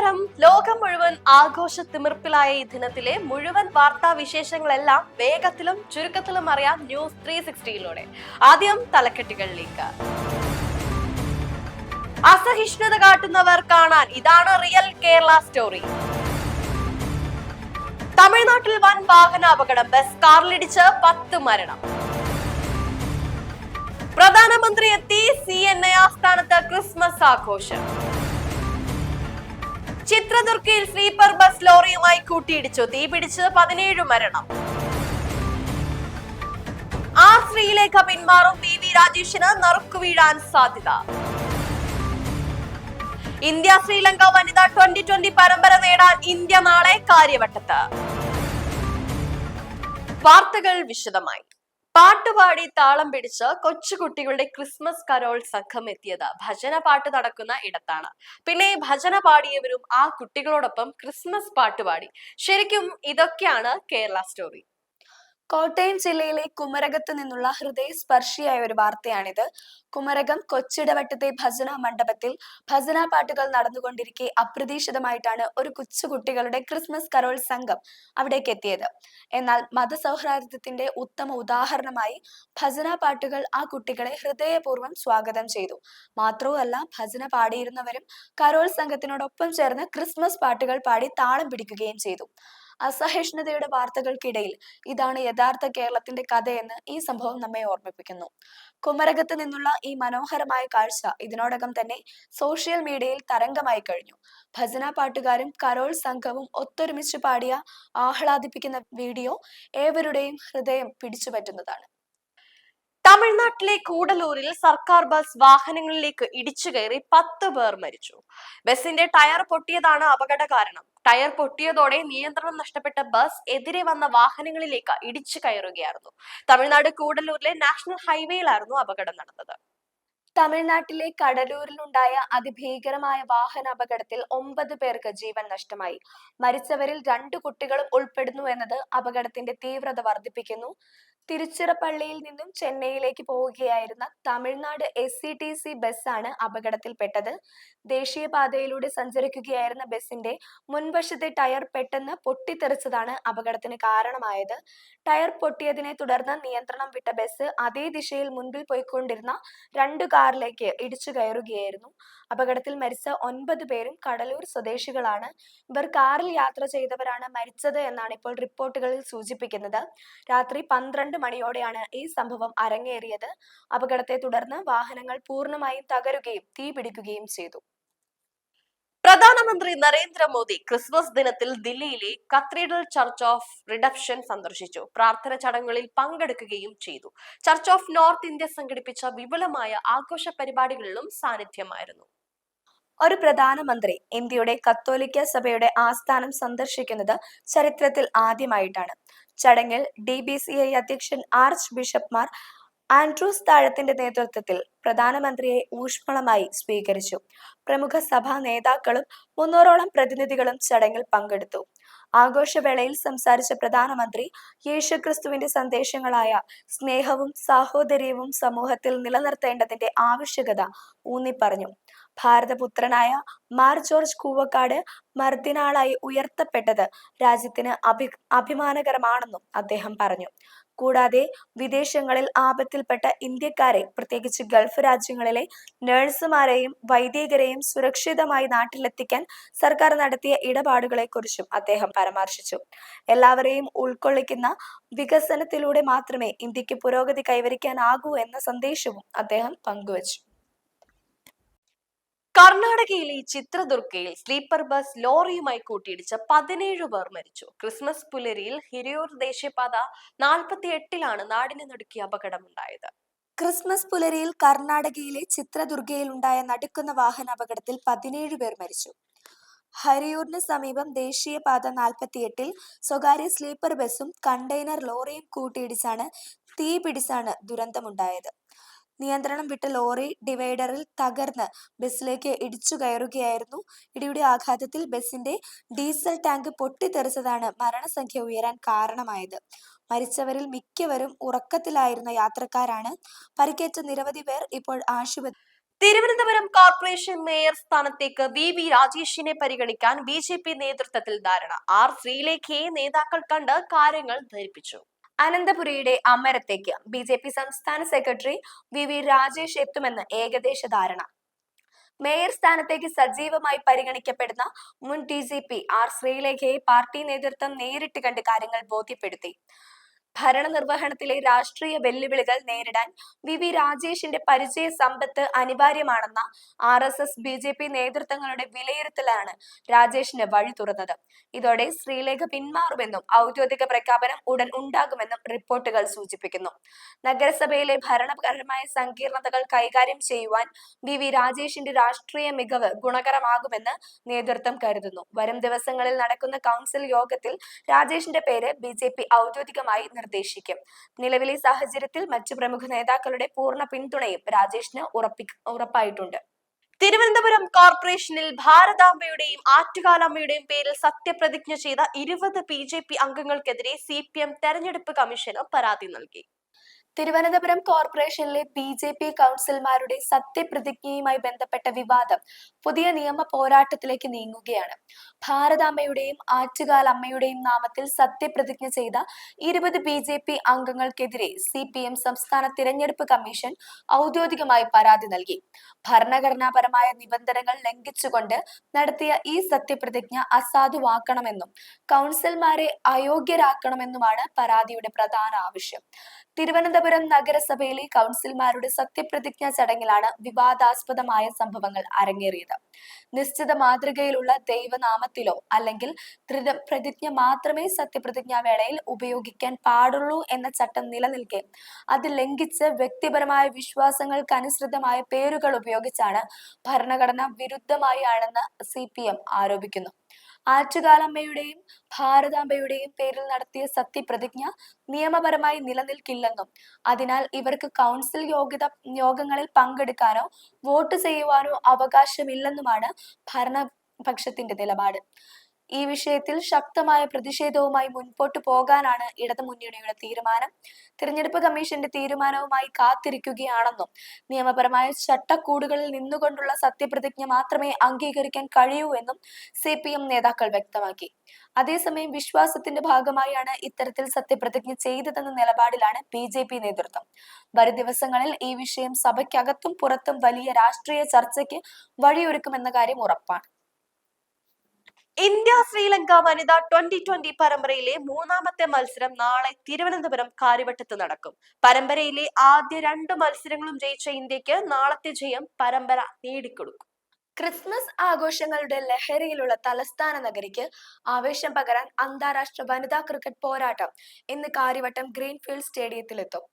നമസ്കാരം. ലോകം മുഴുവൻ ആഘോഷ തിമിർപ്പിലായ ഈ ദിനത്തിലെ മുഴുവൻ വാർത്താ വിശേഷങ്ങളെല്ലാം വേഗത്തിലും ചുരുക്കത്തിലും അറിയാം ന്യൂസ് ത്രീ സിക്സ്റ്റിയിലൂടെ ആദ്യം തലക്കെട്ടുകളിലേക്ക്. അസഹിഷ്ണുത കാട്ടുന്നവർ കാണാൻ ഇതാണ് റിയൽ കേരള സ്റ്റോറി. തമിഴ്നാട്ടിൽ വൻ വാഹനാപകടം ബസ് കാറിലിടിച്ച് പത്ത് മരണം. പ്രധാനമന്ത്രി എത്തി സി എൻ ഐ ആസ്ഥാനത്ത് ക്രിസ്മസ് ആഘോഷം. ചിത്രദുർഗയിൽ സ്ലീപ്പർ ബസ് ലോറിയുമായി കൂട്ടിയിടിച്ചു. തീപിടിച്ച് പതിനേഴ് മരണം. ആർ സ്ത്രീയിലേക്ക് പിന്മാറും പി വി രാജേഷിന് നറുക്കു വീഴാൻ സാധ്യത. ഇന്ത്യ ശ്രീലങ്ക വനിതാ ട്വന്റി ട്വന്റി പരമ്പര നേടാൻ ഇന്ത്യ നാളെ കാര്യവട്ടത്ത്. വാർത്തകൾ വിശദമായി. പാട്ടുപാടി താളം പിടിച്ച് കൊച്ചുകുട്ടികളുടെ ക്രിസ്മസ് കരോൾ സംഘം എത്തിയത് ഭജന പാട്ട് നടക്കുന്ന ഇടത്താണ്. പിന്നെ ഈ ഭജന പാടിയവരും ആ കുട്ടികളോടൊപ്പം ക്രിസ്മസ് പാട്ടുപാടി. ശരിക്കും ഇതൊക്കെയാണ് കേരള സ്റ്റോറി. കോട്ടയം ജില്ലയിലെ കുമരകത്ത് നിന്നുള്ള ഹൃദയസ്പർശിയായ ഒരു വാർത്തയാണിത്. കുമരകം കൊച്ചിടവട്ടത്തെ ഭജന മണ്ഡപത്തിൽ ഭജന പാട്ടുകൾ നടന്നുകൊണ്ടിരിക്കെ അപ്രതീക്ഷിതമായിട്ടാണ് ഒരു കൊച്ചുകുട്ടികളുടെ ക്രിസ്മസ് കരോൾ സംഘം അവിടേക്ക് എത്തിയത്. എന്നാൽ മതസൗഹാർദ്ദത്തിന്റെ ഉത്തമ ഉദാഹരണമായി ഭജന പാട്ടുകൾ ആ കുട്ടികളെ ഹൃദയപൂർവം സ്വാഗതം ചെയ്തു. മാത്രവുമല്ല ഭജന പാടിയിരുന്നവരും കരോൾ സംഘത്തിനോടൊപ്പം ചേർന്ന് ക്രിസ്മസ് പാട്ടുകൾ പാടി താളം പിടിക്കുകയും ചെയ്തു. അസഹിഷ്ണുതയുടെ വാർത്തകൾക്കിടയിൽ ഇതാണ് യഥാർത്ഥ കേരളത്തിന്റെ കഥയെന്ന് ഈ സംഭവം നമ്മെ ഓർമ്മിപ്പിക്കുന്നു. കുമരകത്ത് നിന്നുള്ള ഈ മനോഹരമായ കാഴ്ച ഇതിനോടകം തന്നെ സോഷ്യൽ മീഡിയയിൽ തരംഗമായി കഴിഞ്ഞു. ഭജന പാട്ടുകാരും കരോൾ സംഘവും ഒത്തൊരുമിച്ച് പാടിയ ആഹ്ലാദിപ്പിക്കുന്ന വീഡിയോ ഏവരുടെയും ഹൃദയം പിടിച്ചുപറ്റുന്നതാണ്. തമിഴ്നാട്ടിലെ കൂടലൂരിൽ സർക്കാർ ബസ് വാഹനങ്ങളിലേക്ക് ഇടിച്ചു കയറി പത്ത് പേർ മരിച്ചു. ബസിന്റെ ടയർ പൊട്ടിയതാണ് അപകട കാരണം. ടയർ പൊട്ടിയതോടെ നിയന്ത്രണം നഷ്ടപ്പെട്ട ബസ് എതിരെ വന്ന വാഹനങ്ങളിലേക്ക് ഇടിച്ചു കയറുകയായിരുന്നു. തമിഴ്നാട് കൂടലൂരിലെ നാഷണൽ ഹൈവേയിലായിരുന്നു അപകടം നടന്നത്. തമിഴ്നാട്ടിലെ കടലൂരിലുണ്ടായ അതിഭീകരമായ വാഹന അപകടത്തിൽ ഒമ്പത് പേർക്ക് ജീവൻ നഷ്ടമായി. മരിച്ചവരിൽ രണ്ടു കുട്ടികളും ഉൾപ്പെടുന്നു എന്നത് അപകടത്തിന്റെ തീവ്രത വർദ്ധിപ്പിക്കുന്നു. തിരുച്ചിറപ്പള്ളിയിൽ നിന്നും ചെന്നൈയിലേക്ക് പോവുകയായിരുന്ന Tamil Nadu S C T C ബസ്സാണ് അപകടത്തിൽപ്പെട്ടത്. ദേശീയപാതയിലൂടെ സഞ്ചരിക്കുകയായിരുന്ന ബസ്സിന്റെ മുൻവശത്തെ ടയർ പെട്ടെന്ന് പൊട്ടിത്തെറിച്ചതാണ് അപകടത്തിന് കാരണമായത്. ടയർ പൊട്ടിയതിനെ തുടർന്ന് നിയന്ത്രണം വിട്ട ബസ് അതേ ദിശയിൽ മുൻപിൽ പോയിക്കൊണ്ടിരുന്ന രണ്ട് കാറിലേക്ക് ഇടിച്ചു കയറുകയായിരുന്നു. അപകടത്തിൽ മരിച്ച ഒൻപത് പേരും കടലൂർ സ്വദേശികളാണ്. ഇവർ കാറിൽ യാത്ര ചെയ്തവരാണ് മരിച്ചത് എന്നാണ് ഇപ്പോൾ റിപ്പോർട്ടുകളിൽ സൂചിപ്പിക്കുന്നത്. രാത്രി പന്ത്രണ്ട് മണിയോടെയാണ് ഈ സംഭവം അരങ്ങേറിയത്. അപകടത്തെ തുടർന്ന് വാഹനങ്ങൾ പൂർണമായും തകരുകയും തീപിടിക്കുകയും ചെയ്തു. പ്രധാനമന്ത്രി നരേന്ദ്രമോദി ക്രിസ്മസ് ദിനത്തിൽ ദില്ലിയിലെ കത്തീഡ്രൽ ചർച്ച് ഓഫ് റിഡപ്ഷൻ സന്ദർശിച്ചു. പ്രാർത്ഥന ചടങ്ങുകളിൽ പങ്കെടുക്കുകയും ചെയ്തു. ചർച്ച് ഓഫ് നോർത്ത് ഇന്ത്യ സംഘടിപ്പിച്ച വിപുലമായ ആഘോഷ പരിപാടികളിലും സാന്നിധ്യമായിരുന്നു. ഒരു പ്രധാനമന്ത്രി ഇന്ത്യയുടെ കത്തോലിക്ക സഭയുടെ ആസ്ഥാനം സന്ദർശിക്കുന്നത് ചരിത്രത്തിൽ ആദ്യമായിട്ടാണ്. ചടങ്ങിൽ ഡി ബി സി ഐ അധ്യക്ഷൻ ആർച്ച് ബിഷപ്പ്മാർ ആൻഡ്രൂസ് താഴത്തിന്റെ നേതൃത്വത്തിൽ പ്രധാനമന്ത്രിയെ ഊഷ്മളമായി സ്വീകരിച്ചു. പ്രമുഖ സഭാ നേതാക്കളും മുന്നൂറോളം പ്രതിനിധികളും ചടങ്ങിൽ പങ്കെടുത്തു. ആഘോഷവേളയിൽ സംസാരിച്ച പ്രധാനമന്ത്രി യേശുക്രിസ്തുവിന്റെ സന്ദേശങ്ങളായ സ്നേഹവും സാഹോദര്യവും സമൂഹത്തിൽ നിലനിർത്തേണ്ടതിന്റെ ആവശ്യകത ഊന്നിപ്പറഞ്ഞു. ഭാരതപുത്രനായ മാർ ജോർജ് കൂവക്കാട് മർദിനാളായി ഉയർത്തപ്പെട്ടത് രാജ്യത്തിന് അഭി അഭിമാനകരമാണെന്നും അദ്ദേഹം പറഞ്ഞു. കൂടാതെ വിദേശങ്ങളിൽ ആപത്തിൽപ്പെട്ട ഇന്ത്യക്കാരെ പ്രത്യേകിച്ച് ഗൾഫ് രാജ്യങ്ങളിലെ നഴ്സുമാരെയും വൈദികരെയും സുരക്ഷിതമായി നാട്ടിലെത്തിക്കാൻ സർക്കാർ നടത്തിയ ഇടപാടുകളെക്കുറിച്ചും അദ്ദേഹം പരാമർശിച്ചു. എല്ലാവരെയും ഉൾക്കൊള്ളിക്കുന്ന വികസനത്തിലൂടെ മാത്രമേ ഇന്ത്യയ്ക്ക് പുരോഗതി കൈവരിക്കാനാകൂ എന്ന സന്ദേശവും അദ്ദേഹം പങ്കുവച്ചു. കർണാടകയിലെ ചിത്രദുർഗയിൽ സ്ലീപ്പർ ബസ് ലോറിയുമായി കൂട്ടിയിടിച്ച പതിനേഴ് പേർ മരിച്ചു. ക്രിസ്മസ് പുലരിയിൽ ഹിരിയൂർ ദേശീയപാത നാൽപ്പത്തി എട്ടിലാണ് നാടിനെ നടുക്കിയ അപകടമുണ്ടായത്. ക്രിസ്മസ് പുലരിയിൽ കർണാടകയിലെ ചിത്രദുർഗയിൽ ഉണ്ടായ നടുക്കുന്ന വാഹന അപകടത്തിൽ പതിനേഴ് പേർ മരിച്ചു. ഹരിയൂറിന് സമീപം ദേശീയപാത നാൽപ്പത്തിയെട്ടിൽ സ്വകാര്യ സ്ലീപ്പർ ബസ്സും കണ്ടെയ്നർ ലോറിയും കൂട്ടിയിടിച്ചാണ് തീ പിടിച്ചാണ് ദുരന്തമുണ്ടായത്. നിയന്ത്രണം വിട്ട ലോറി ഡിവൈഡറിൽ തകർന്ന് ബസ്സിലേക്ക് ഇടിച്ചു കയറുകയായിരുന്നു. ഇടിയുടെ ആഘാതത്തിൽ ബസിന്റെ ഡീസൽ ടാങ്ക് പൊട്ടിത്തെറിച്ചതാണ് മരണസംഖ്യ ഉയരാൻ കാരണമായത്. മരിച്ചവരിൽ മിക്കവരും ഉറക്കത്തിലായിരുന്ന യാത്രക്കാരാണ്. പരിക്കേറ്റ നിരവധി പേർ ഇപ്പോൾ ആശുപത്രി തിരുവനന്തപുരം കോർപ്പറേഷൻ മേയർ സ്ഥാനത്തേക്ക് വി വി രാജേഷിനെ പരിഗണിക്കാൻ ബി ജെ പി നേതൃത്വത്തിൽ ധാരണ. ആർ ശ്രീലേഖയെ നേതാക്കൾ കണ്ട് കാര്യങ്ങൾ ധരിപ്പിച്ചു. അനന്തപുരിയുടെ അമരത്തേക്ക് ബി ജെ പി സംസ്ഥാന സെക്രട്ടറി വി വി രാജേഷ് എത്തുമെന്ന് ഏകദേശ ധാരണ. മേയർ സ്ഥാനത്തേക്ക് സജീവമായി പരിഗണിക്കപ്പെടുന്ന മുൻ ഡി ജി പി ആർ ശ്രീലേഖയെ പാർട്ടി നേതൃത്വം നേരിട്ട് കണ്ട് കാര്യങ്ങൾ ബോധ്യപ്പെടുത്തി. ഭരണനിർവഹണത്തിലെ രാഷ്ട്രീയ വെല്ലുവിളികൾ നേരിടാൻ വി. വി. രാജേഷിന്റെ പരിചയ സമ്പത്ത് അനിവാര്യമാണെന്ന R. S. S. B. J. P. നേതൃത്വങ്ങളുടെ വിലയിരുത്തലാണ് രാജേഷിന് വഴി തുറന്നത്. ഇതോടെ ശ്രീലേഖ പിന്മാറുമെന്നും ഔദ്യോഗിക പ്രഖ്യാപനം ഉടൻ ഉണ്ടാകുമെന്നും റിപ്പോർട്ടുകൾ സൂചിപ്പിക്കുന്നു. നഗരസഭയിലെ ഭരണപരമായ സങ്കീർണതകൾ കൈകാര്യം ചെയ്യുവാൻ വി. വി. രാജേഷിന്റെ രാഷ്ട്രീയ മികവ് ഗുണകരമാകുമെന്ന് നേതൃത്വം കരുതുന്നു. വരും ദിവസങ്ങളിൽ നടക്കുന്ന കൗൺസിൽ യോഗത്തിൽ രാജേഷിന്റെ പേര് ബി. ഔദ്യോഗികമായി നിർദ്ദേശിക്കും. നിലവിലെ സാഹചര്യത്തിൽ മറ്റു പ്രമുഖ നേതാക്കളുടെ പൂർണ പിന്തുണയും രാജേഷിന് ഉറപ്പി ഉറപ്പായിട്ടുണ്ട്. തിരുവനന്തപുരം കോർപ്പറേഷനിൽ ഭാരതാംബയുടെയും ആറ്റുകാലമ്മയുടെയും പേരിൽ സത്യപ്രതിജ്ഞ ചെയ്ത ഇരുപത് ബി ജെ പി അംഗങ്ങൾക്കെതിരെ സി പി എം തെരഞ്ഞെടുപ്പ് കമ്മീഷന് പരാതി നൽകി. തിരുവനന്തപുരം കോർപ്പറേഷനിലെ ബി ജെ പി കൗൺസിലർമാരുടെ സത്യപ്രതിജ്ഞയുമായി ബന്ധപ്പെട്ട വിവാദം പുതിയ നിയമ പോരാട്ടത്തിലേക്ക് നീങ്ങുകയാണ്. ഭാരതാമ്മയുടെയും ആറ്റുകാൽ അമ്മയുടെയും നാമത്തിൽ സത്യപ്രതിജ്ഞ ചെയ്ത ഇരുപത് ബി ജെ പി അംഗങ്ങൾക്കെതിരെ സി പി എം സംസ്ഥാന തിരഞ്ഞെടുപ്പ് കമ്മീഷൻ ഔദ്യോഗികമായി പരാതി നൽകി. ഭരണഘടനാപരമായ നിബന്ധനകൾ ലംഘിച്ചുകൊണ്ട് നടത്തിയ ഈ സത്യപ്രതിജ്ഞ അസാധുവാക്കണമെന്നും കൗൺസിലർമാരെ അയോഗ്യരാക്കണമെന്നുമാണ് പരാതിയുടെ പ്രധാന ആവശ്യം. തിരുവനന്തപുരം നഗരസഭയിലെ കൗൺസിൽമാരുടെ സത്യപ്രതിജ്ഞാ ചടങ്ങിലാണ് വിവാദാസ്പദമായ സംഭവങ്ങൾ അരങ്ങേറിയത്. നിശ്ചിത മാതൃകയിലുള്ള ദൈവനാമത്തിലോ അല്ലെങ്കിൽ പ്രതിജ്ഞ മാത്രമേ സത്യപ്രതിജ്ഞാ വേളയിൽ ഉപയോഗിക്കാൻ പാടുള്ളൂ എന്ന ചട്ടം നിലനിൽക്കെ അത് ലംഘിച്ച് വ്യക്തിപരമായ വിശ്വാസങ്ങൾക്ക് അനുസൃതമായ പേരുകൾ ഉപയോഗിച്ചാണ് ഭരണഘടന വിരുദ്ധമായി ആണെന്ന് സി പി എം ആരോപിക്കുന്നു. ആറ്റുകാലമ്മയുടെയും ഭാരതാംബയുടെയും പേരിൽ നടത്തിയ സത്യപ്രതിജ്ഞ നിയമപരമായി നിലനിൽക്കില്ലെന്നും അതിനാൽ ഇവർക്ക് കൗൺസിൽ യോഗ്യത യോഗങ്ങളിൽ പങ്കെടുക്കാനോ വോട്ട് ചെയ്യുവാനോ അവകാശമില്ലെന്നുമാണ് ഭരണപക്ഷത്തിന്റെ നിലപാട്. ഈ വിഷയത്തിൽ ശക്തമായ പ്രതിഷേധവുമായി മുൻപോട്ടു പോകാനാണ് ഇടതു ഇടതുമുന്നണിയുടെ തീരുമാനം. തിരഞ്ഞെടുപ്പ് കമ്മീഷന്റെ തീരുമാനവുമായി കാത്തിരിക്കുകയാണെന്നും നിയമപരമായ ചട്ടക്കൂടുകളിൽ നിന്നുകൊണ്ടുള്ള സത്യപ്രതിജ്ഞ മാത്രമേ അംഗീകരിക്കാൻ കഴിയൂ എന്നും സി നേതാക്കൾ വ്യക്തമാക്കി. അതേസമയം വിശ്വാസത്തിന്റെ ഭാഗമായാണ് ഇത്തരത്തിൽ സത്യപ്രതിജ്ഞ ചെയ്തതെന്ന നിലപാടിലാണ് ബി ജെ പി നേതൃത്വം. വരും ദിവസങ്ങളിൽ ഈ വിഷയം സഭയ്ക്കകത്തും പുറത്തും വലിയ രാഷ്ട്രീയ ചർച്ചയ്ക്ക് വഴിയൊരുക്കുമെന്ന കാര്യം ഉറപ്പാണ്. ഇന്ത്യ ശ്രീലങ്ക വനിതാ ട്വന്റി ട്വന്റി പരമ്പരയിലെ മൂന്നാമത്തെ മത്സരം നാളെ തിരുവനന്തപുരം കാര്യവട്ടത്ത് നടക്കും. പരമ്പരയിലെ ആദ്യ രണ്ട് മത്സരങ്ങളും ജയിച്ച ഇന്ത്യയ്ക്ക് നാളത്തെ ജയം പരമ്പര നേടിക്കൊടുക്കും. ക്രിസ്മസ് ആഘോഷങ്ങളുടെ ലഹരിയിലുള്ള തലസ്ഥാന നഗരിക്ക് ആവേശം പകരാൻ അന്താരാഷ്ട്ര വനിതാ ക്രിക്കറ്റ് പോരാട്ടം ഇന്ന് കാര്യവട്ടം ഗ്രീൻഫീൽഡ് സ്റ്റേഡിയത്തിലെത്തും.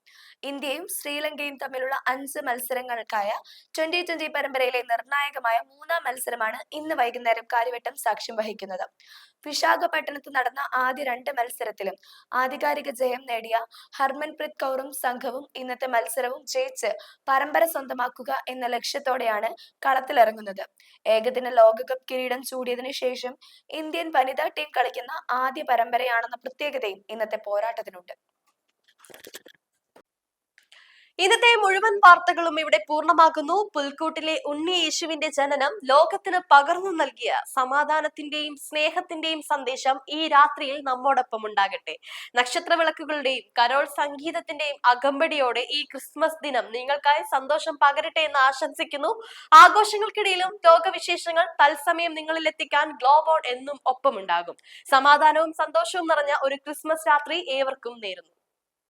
ഇന്ത്യയും ശ്രീലങ്കയും തമ്മിലുള്ള അഞ്ച് മത്സരങ്ങൾക്കായ ട്വന്റി ട്വന്റി പരമ്പരയിലെ നിർണായകമായ മൂന്നാം മത്സരമാണ് ഇന്ന് വൈകുന്നേരം കാര്യവട്ടം സാക്ഷ്യം വഹിക്കുന്നത്. വിശാഖപട്ടണത്ത് നടന്ന ആദ്യ രണ്ട് മത്സരത്തിലും ആധികാരിക ജയം നേടിയ ഹർമൻപ്രീത് കൗറും സംഘവും ഇന്നത്തെ മത്സരവും ജയിച്ച് പരമ്പര സ്വന്തമാക്കുക എന്ന ലക്ഷ്യത്തോടെയാണ് കളത്തിലിറങ്ങുന്നത്. ഏകദിന ലോകകപ്പ് കിരീടം ചൂടിയതിനു ശേഷം ഇന്ത്യൻ വനിതാ ടീം കളിക്കുന്ന ആദ്യ പരമ്പരയാണെന്ന പ്രത്യേകതയും ഇന്നത്തെ പോരാട്ടത്തിനുണ്ട്. ഇന്നത്തെ മുഴുവൻ വാർത്തകളും ഇവിടെ പൂർണമാകുന്നു. പുൽക്കൂട്ടിലെ ഉണ്ണി യേശുവിന്റെ ജനനം ലോകത്തിന് പകർന്നു നൽകിയ സമാധാനത്തിന്റെയും സ്നേഹത്തിന്റെയും സന്ദേശം ഈ രാത്രിയിൽ നമ്മോടൊപ്പം ഉണ്ടാകട്ടെ. നക്ഷത്ര വിളക്കുകളുടെയും കരോൾ സംഗീതത്തിന്റെയും അകമ്പടിയോടെ ഈ ക്രിസ്മസ് ദിനം നിങ്ങൾക്കായി സന്തോഷം പകരട്ടെ എന്ന് ആശംസിക്കുന്നു. ആഘോഷങ്ങൾക്കിടയിലും ലോകവിശേഷങ്ങൾ തത്സമയം നിങ്ങളിൽ എത്തിക്കാൻ ഗ്ലോബോൺ എന്നും ഒപ്പമുണ്ടാകും. സമാധാനവും സന്തോഷവും നിറഞ്ഞ ഒരു ക്രിസ്മസ് രാത്രി ഏവർക്കും നേരുന്നു.